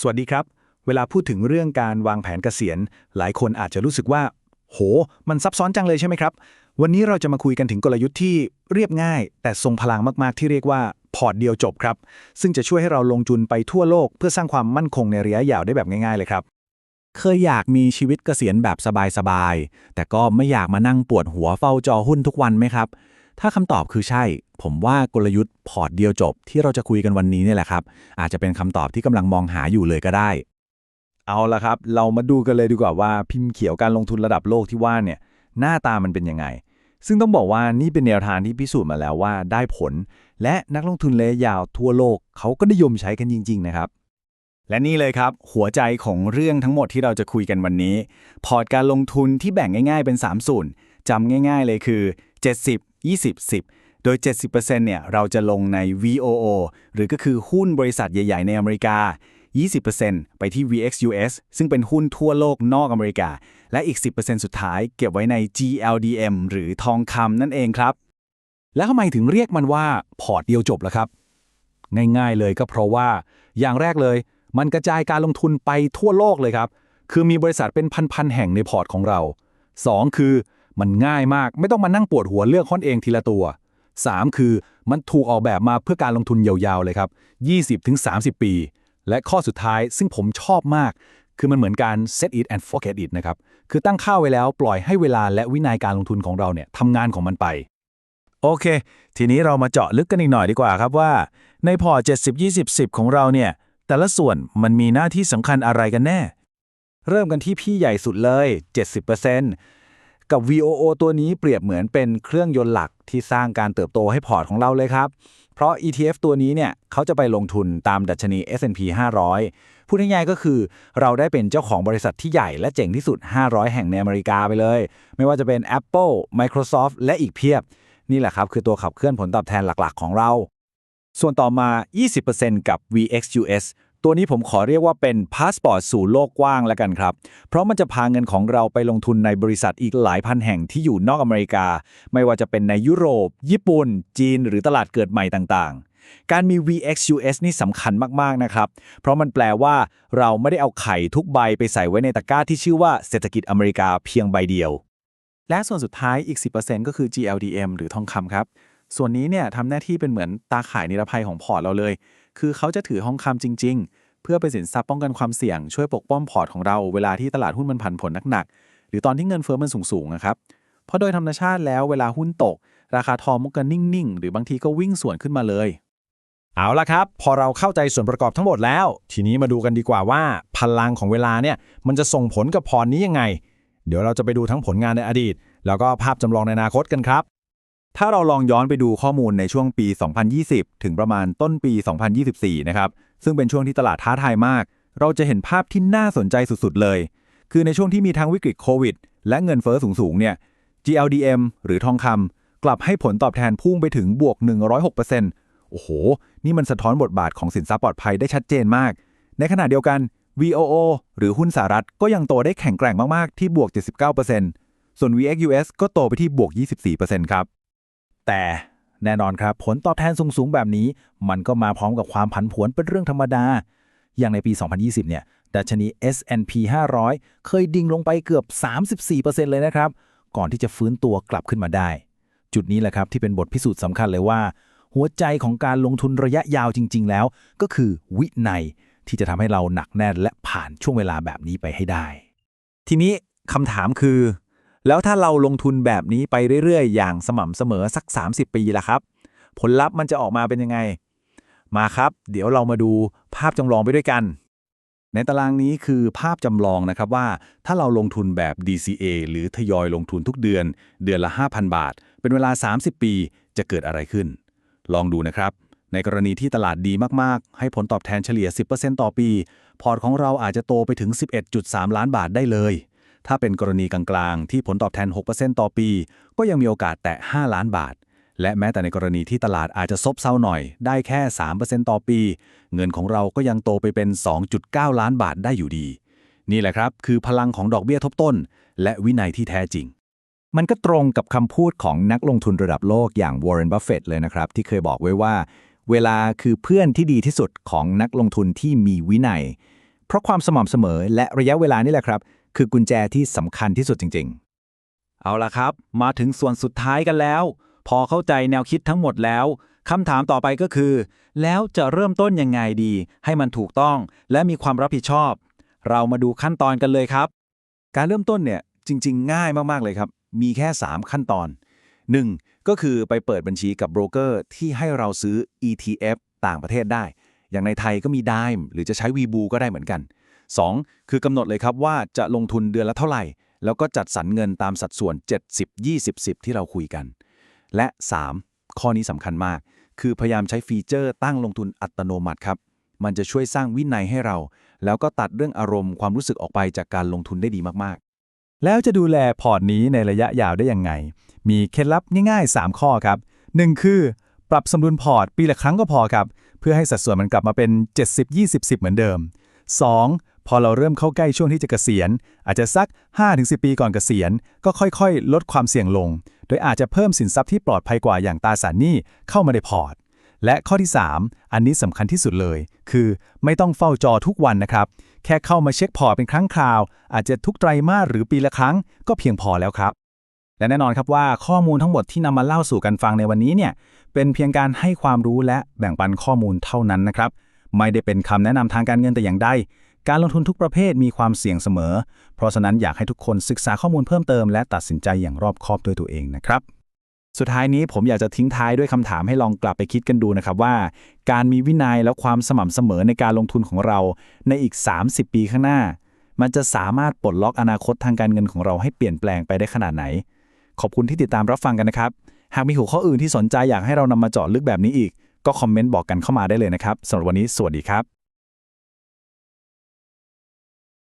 สวัสดีครับ เวลาพูดถึงเรื่องการวางแผนเกษียณ หลายคนอาจจะรู้สึกว่า โห มันซับซ้อนจังเลยใช่ไหมครับ วันนี้เราจะมาคุยกันถึงกลยุทธ์ที่เรียบง่าย แต่ทรงพลังมาก ๆ ที่เรียกว่าพอร์ตเดียวจบครับ ซึ่งจะช่วยให้เราลงทุนไปทั่วโลก เพื่อสร้างความมั่นคงในระยะยาวได้แบบง่าย ๆ เลยครับ เคยอยากมีชีวิตเกษียณแบบสบาย ๆ แต่ก็ไม่อยากมานั่งปวดหัวเฝ้าจอหุ้นทุกวันไหมครับ ถ้าคำตอบคือใช่ ผมว่ากลยุทธ์พอร์ตเดียวจบที่เราจะคุยกันวันนี้เนี่ยแหละครับ อาจจะเป็นคำตอบที่กำลังมองหาอยู่เลยก็ได้ เอาละครับ เรามาดูกันเลยดีกว่าว่าพิมพ์เขียวการลงทุนระดับโลกที่ว่าเนี่ยหน้าตามันเป็นยังไง ซึ่งต้องบอกว่านี่เป็นแนวทางที่พิสูจน์มาแล้วว่าได้ผล และนักลงทุนระยะยาวทั่วโลกเขาก็นิยมใช้กันจริง ๆ นะครับและนี่เลยครับ หัวใจของเรื่องทั้งหมดที่เราจะคุยกันวันนี้ พอร์ตการลงทุนที่แบ่งง่าย ๆ เป็น 3 ส่วนจำง่าย ๆ เลยคือ 70 20 10 โดย 70%เนี่ยเราจะลงใน VOO หรือก็คือหุ้นบริษัทใหญ่ ๆ ในอเมริกา 20%ไปที่ VXUS ซึ่งเป็นหุ้นทั่วโลกนอกอเมริกา และอีก 10%สุดท้ายเก็บไว้ใน GLDM หรือทองคำนั่นเองครับ แล้วทำไมถึงเรียกมันว่า พอร์ตเดียวจบล่ะครับ ง่ายๆเลยก็เพราะว่า อย่างแรกเลย มันกระจายการลงทุนไปทั่วโลกเลยครับ คือมีบริษัทเป็นพันๆแห่งในพอร์ตของเรา 2 คือ มันง่ายมากไม่ต้องมานั่งปวดหัวเลือกค้นเองทีละตัว 3 คือมันถูกออกแบบมาเพื่อการลงทุนยาวๆเลยครับ 20-30 ปี และข้อสุดท้ายซึ่งผมชอบมาก คือมันเหมือนการ set it and forget it นะครับ คือตั้งค่าไว้แล้วปล่อยให้เวลาและวินัยการลงทุนของเราเนี่ยทำงานของมันไป โอเค ทีนี้เรามาเจาะลึกกันอีกหน่อยดีกว่าครับว่า ในพอร์ต70 20 10 ของเราเนี่ยแต่ละส่วนมันมีหน้าที่สำคัญอะไรกันแน่ เริ่มกันที่พี่ใหญ่สุดเลย 70% กับ VOO ตัวนี้เปรียบเหมือนเป็นเครื่องยนต์หลักที่สร้างการเติบโตให้พอร์ตของเราเลยครับ เพราะ ETF ตัวนี้เนี่ยเขาจะไปลงทุนตามดัชนี S&P 500 พูดง่ายๆก็คือ เราได้เป็นเจ้าของบริษัทที่ใหญ่และเจ๋งที่สุด 500 แห่งในอเมริกาไปเลย ไม่ว่าจะเป็น Apple Microsoft และอีกเพียบ นี่แหละครับคือตัวขับเคลื่อนผลตอบแทนหลักๆ ของเรา ส่วนต่อมา 20%กับ VXUS ตัวนี้ผมขอเรียกว่าเป็นพาสปอร์ตสู่โลกกว้างแล้วกันครับ เพราะมันจะพาเงินของเราไปลงทุนในบริษัทอีกหลายพันแห่งที่อยู่นอกอเมริกา ไม่ว่าจะเป็นในยุโรป ญี่ปุ่น จีน หรือตลาดเกิดใหม่ต่างๆ การมี VXUS นี่สำคัญมากๆนะครับ เพราะมันแปลว่าเราไม่ได้เอาไข่ทุกใบไปใส่ไว้ในตะกร้าที่ชื่อว่าเศรษฐกิจอเมริกาเพียงใบเดียว และส่วนสุดท้ายอีก 10%ก็คือ GLDM หรือทองคำครับ ส่วนนี้เนี่ยทำหน้าที่เป็นเหมือนตาข่ายนิรภัยของพอร์ตเราเลย คือเขาจะถือทองคำจริง ๆ เพื่อเป็นสินทรัพย์ป้องกันความเสี่ยงช่วยปกป้องพอร์ตของเราเวลาที่ตลาดหุ้นมันผันผวนหนักๆหรือตอนที่เงินเฟ้อมันสูงๆนะครับเพราะโดยธรรมชาติแล้วเวลาหุ้นตก ราคาทองมันก็นิ่งๆ หรือบางทีก็วิ่งสวนขึ้นมาเลย เอาละครับ พอเราเข้าใจส่วนประกอบทั้งหมดแล้ว ทีนี้มาดูกันดีกว่าว่า พลังของเวลาเนี่ยมันจะส่งผลกับพรนี้ยังไง เดี๋ยวเราจะไปดูทั้งผลงานในอดีต แล้วก็ภาพจำลองในอนาคตกันครับ ถ้าเราลองย้อนไปดูข้อมูลในช่วงปี 2020 ถึงประมาณต้นปี 2024 นะครับ ซึ่งเป็นช่วงที่ตลาดท้าทายมาก เราจะเห็นภาพที่น่าสนใจสุดๆ เลย คือในช่วงที่มีทั้งวิกฤตโควิด และเงินเฟ้อสูงๆ เนี่ย GLDM หรือทองคำกลับให้ผลตอบแทนพุ่งไปถึงบวก 106%โอ้โห นี่มันสะท้อนบทบาทของสินทรัพย์ปลอดภัยได้ชัดเจนมาก ในขณะเดียวกัน VOO หรือหุ้นสหรัฐก็ยังโตได้แข็งแกร่งมากๆ ที่บวก 79%ส่วน VXUS ก็โตไปที่บวก 24%ครับ แต่แน่นอนครับผลตอบแทนสูงๆ แบบนี้ มันก็มาพร้อมกับความผันผวนเป็นเรื่องธรรมดา อย่างในปี 2020 เนี่ยดัชนี S&P 500 เคยดิ่งลงไปเกือบ 34%เลยนะครับ ก่อนที่จะฟื้นตัวกลับขึ้นมาได้ จุดนี้แหละครับที่เป็นบทพิสูจน์สำคัญเลยว่า หัวใจของการลงทุนระยะยาวจริง ๆ แล้ว ก็คือวินัยที่จะทำให้เราหนักแน่นและผ่านช่วงเวลาแบบนี้ไปให้ได้ ทีนี้คำถามคือ แล้วถ้าเราลงทุนแบบนี้ไปเรื่อยๆ อย่างสม่ำเสมอสัก 30 ปีล่ะครับ ผลลัพธ์มันจะออกมาเป็นยังไง มาครับ เดี๋ยวเรามาดูภาพจำลองไปด้วยกัน ในตารางนี้คือภาพจำลองนะครับว่า ถ้าเราลงทุนแบบ DCA หรือทยอยลงทุนทุกเดือน เดือนละ 5,000 บาท เป็นเวลา 30 ปีจะเกิดอะไรขึ้น ลองดูนะครับ ในกรณีที่ตลาดดีมากๆ ให้ผลตอบแทนเฉลี่ย 10%ต่อปี พอร์ตของเราอาจจะโตไปถึง 11.3 ล้านบาทได้เลย ถ้าเป็นกรณีกลางๆ ที่ผลตอบแทน 6%ต่อปี ก็ยังมีโอกาสแตะ 5 ล้านบาท และแม้แต่ในกรณีที่ตลาดอาจจะซบเซาหน่อย ได้แค่ 3%ต่อปี เงินของเราก็ยังโตไปเป็น 2.9 ล้านบาทได้อยู่ดี นี่แหละครับ คือพลังของดอกเบี้ยทบต้น และวินัยที่แท้จริง มันก็ตรงกับคำพูดของนักลงทุนระดับโลกอย่างวอร์เรนบัฟเฟตเลยนะครับ ที่เคยบอกไว้ว่า เวลาคือเพื่อนที่ดีที่สุดของนักลงทุนที่มีวินัย เพราะความสม่ำเสมอและระยะเวลานี่แหละครับ คือกุญแจที่สำคัญที่สุดจริง ๆ เอาละครับ มาถึงส่วนสุดท้ายกันแล้ว พอเข้าใจแนวคิดทั้งหมดแล้วคำถามต่อไปก็คือ แล้วจะเริ่มต้นยังไงดี ให้มันถูกต้องและมีความรับผิดชอบ เรามาดูขั้นตอนกันเลยครับ การเริ่มต้นเนี่ยจริง ๆ ง่ายมากๆเลยครับ มีแค่ 3 ขั้นตอน 1. ก็คือไปเปิดบัญชีกับโบรกเกอร์ที่ให้เราซื้อ ETF ต่างประเทศได้ อย่างในไทยก็มี Dime หรือจะใช้ Webu ก็ได้เหมือนกัน 2. คือกำหนดเลยครับว่าจะลงทุนเดือนละเท่าไหร่ แล้วก็จัดสรรเงินตามสัดส่วน 70 20 10 ที่เราคุยกัน และ 3. ข้อนี้สำคัญมาก คือพยายามใช้ฟีเจอร์ตั้งลงทุนอัตโนมัติครับ มันจะช่วยสร้างวินัยให้เรา แล้วก็ตัดเรื่องอารมณ์ความรู้สึกออกไปจากการลงทุนได้ดีมากๆ แล้วจะดูแลพอร์ตนี้ในระยะยาวได้ยังไง มีเคล็ดลับง่ายๆ 3 ข้อครับ 1 คือปรับสมดุลพอร์ตปีละครั้งก็พอครับ เพื่อให้สัดส่วนมันกลับมาเป็น 70 20 10 เหมือนเดิม 2. พอเราเริ่มเข้าใกล้ช่วงที่จะเกษียณ อาจจะสัก 5-10 ปีก่อนเกษียณ ก็ค่อยๆ ลดความเสี่ยงลง โดยอาจจะเพิ่มสินทรัพย์ที่ปลอดภัยกว่าอย่างตราสารหนี้เข้ามาในพอร์ต และข้อที่ 3 อันนี้สำคัญที่สุดเลย คือไม่ต้องเฝ้าจอทุกวันนะครับ แค่เข้ามาเช็คพอร์ตเป็นครั้งคราว อาจจะทุกไตรมาสหรือปีละครั้งก็เพียงพอแล้วครับและแน่นอนครับว่าข้อมูลทั้งหมดที่นำมาเล่าสู่กันฟังในวันนี้เนี่ยเป็นเพียงการให้ความรู้และแบ่งปันข้อมูลเท่านั้นนะครับ ไม่ได้เป็นคำแนะนำทางการเงินแต่อย่างใด การลงทุนทุกประเภทมีความเสี่ยงเสมอ เพราะฉะนั้นอยากให้ทุกคนศึกษาข้อมูลเพิ่มเติมและตัดสินใจอย่างรอบคอบด้วยตัวเองนะครับ สุดท้ายนี้ผมอยากจะทิ้งท้ายด้วยคำถามให้ลองกลับไปคิดกันดูนะครับว่า การมีวินัยและความสม่ำเสมอในการลงทุนของเราในอีก 30 ปีข้างหน้า มันจะสามารถปลดล็อกอนาคตทางการเงินของเราให้เปลี่ยนแปลงไปได้ขนาดไหน ขอบคุณที่ติดตามรับฟังกันนะครับ หากมีหัวข้ออื่นที่สนใจอยากให้เรานำมาเจาะลึกแบบนี้อีก ก็คอมเมนต์บอกกันเข้ามาได้เลยนะครับสำหรับวันนี้สวัสดีครับ